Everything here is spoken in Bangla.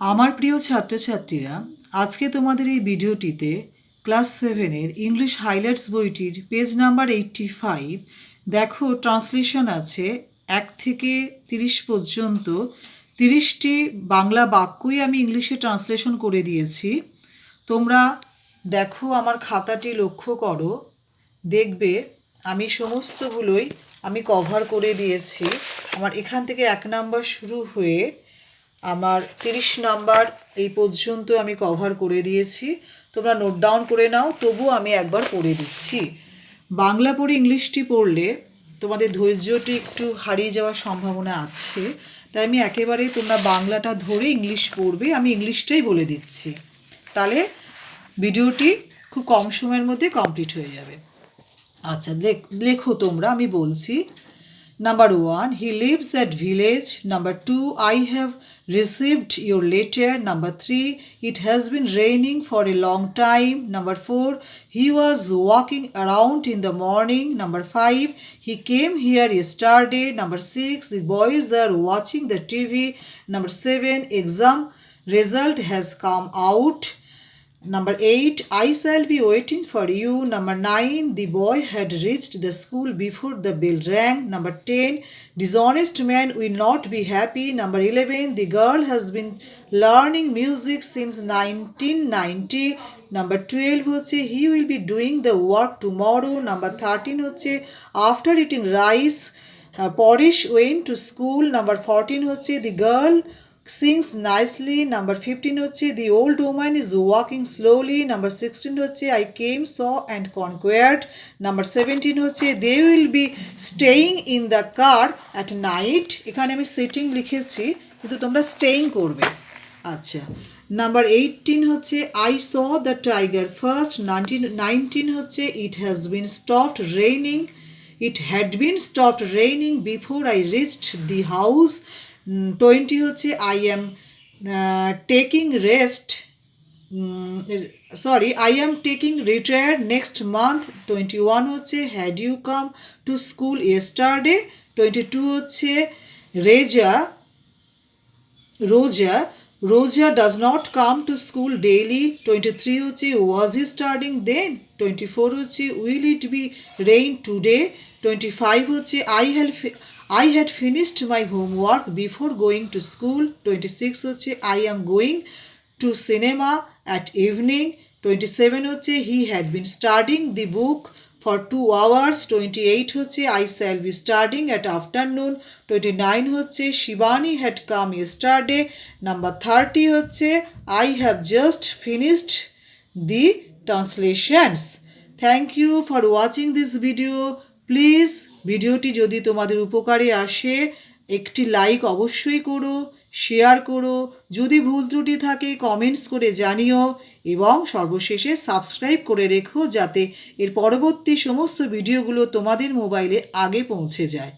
আমার প্রিয় ছাত্রছাত্রীরা, আজকে তোমাদের এই ভিডিওটিতে ক্লাস সেভেনের ইংলিশ হাইলাইটস বইটির পেজ নাম্বার এইটটি ফাইভ দেখো ট্রান্সলেশন আছে এক থেকে তিরিশ পর্যন্ত। তিরিশটি বাংলা বাক্যই আমি ইংলিশে ট্রান্সলেশন করে দিয়েছি। তোমরা দেখো আমার খাতাটি লক্ষ্য করো। দেখবে আমি সমস্তগুলোই আমি কভার করে দিয়েছি। আমার এখান থেকে এক নাম্বার শুরু হয়ে আমার তিরিশ নাম্বার, এই পর্যন্ত আমি কভার করে দিয়েছি। তোমরা নোট ডাউন করে নাও, তবু আমি একবার পড়ে দিচ্ছি। বাংলা পড়ে ইংলিশটি পড়লে তোমাদের ধৈর্যটি একটু হারিয়ে যাওয়ার সম্ভাবনা আছে। তাই আমি একেবারে তোমরা বাংলাটা ধরে ইংলিশ পড়বে, আমি ইংলিশটাই বলে দিচ্ছি। তাহলে ভিডিওটি খুব কম সময়ের মধ্যে কমপ্লিট হয়ে যাবে। আচ্ছা লেখ- লেখো তোমরা, আমি বলছি। Number 1. He lives at village. Number 2. I have received your letter. Number 3. It has been raining for a long time. Number 4. He was walking around in the morning. Number 5. He came here yesterday. Number 6. The boys are watching the TV. Number 7. Exam result has come out. Number 8, I shall be waiting for you. Number 9, the boy had reached the school before the bell rang. Number 10, dishonest man will not be happy. Number 11, the girl has been learning music since 1990. Number 12 হচ্ছে he will be doing the work tomorrow. Number 13 হচ্ছে after eating rice, uh, Porish went to school. Number 14 হচ্ছে the girl Sings nicely number 15 হচ্ছে the old woman is walking slowly number 16 হচ্ছে i came saw and conquered number 17 হচ্ছে they will be staying in the car at night এখানে আমি sitting লিখেছি কিন্তু তোমরা staying করবে আচ্ছা নাম্বার এইটিন হচ্ছে I saw the tiger first nineteen nineteen হচ্ছে it has been stopped raining it had been stopped raining before I reached the house twenty হচ্ছে I am taking rest sorry I am taking retire next month twenty one হচ্ছে had you come to school yesterday twenty two হচ্ছে Reza Roza Roza does not come to school daily twenty three হচ্ছে was he starting then twenty four হচ্ছে will it be rain today twenty five হচ্ছে I have I had finished my homework before going to school twenty six হচ্ছে I am going to cinema at evening twenty seven হচ্ছে he had been studying the book For two hours twenty eight হচ্ছে I shall be starting at afternoon twenty nine হচ্ছে Shivani had come yesterday number thirty হচ্ছে I have just finished the translations thank you for watching this video please ভিডিওটি যদি তোমাদের উপকারে আসে, একটি লাইক অবশ্যই করো। শেয়ার করো। যদি ভুল ত্রুটি থাকে কমেন্টস করে জানিও এবং সর্বশেষে সাবস্ক্রাইব করে রেখো যাতে এর পরবর্তী সমস্ত ভিডিওগুলো তোমাদের মোবাইলে আগে পৌঁছে যায়।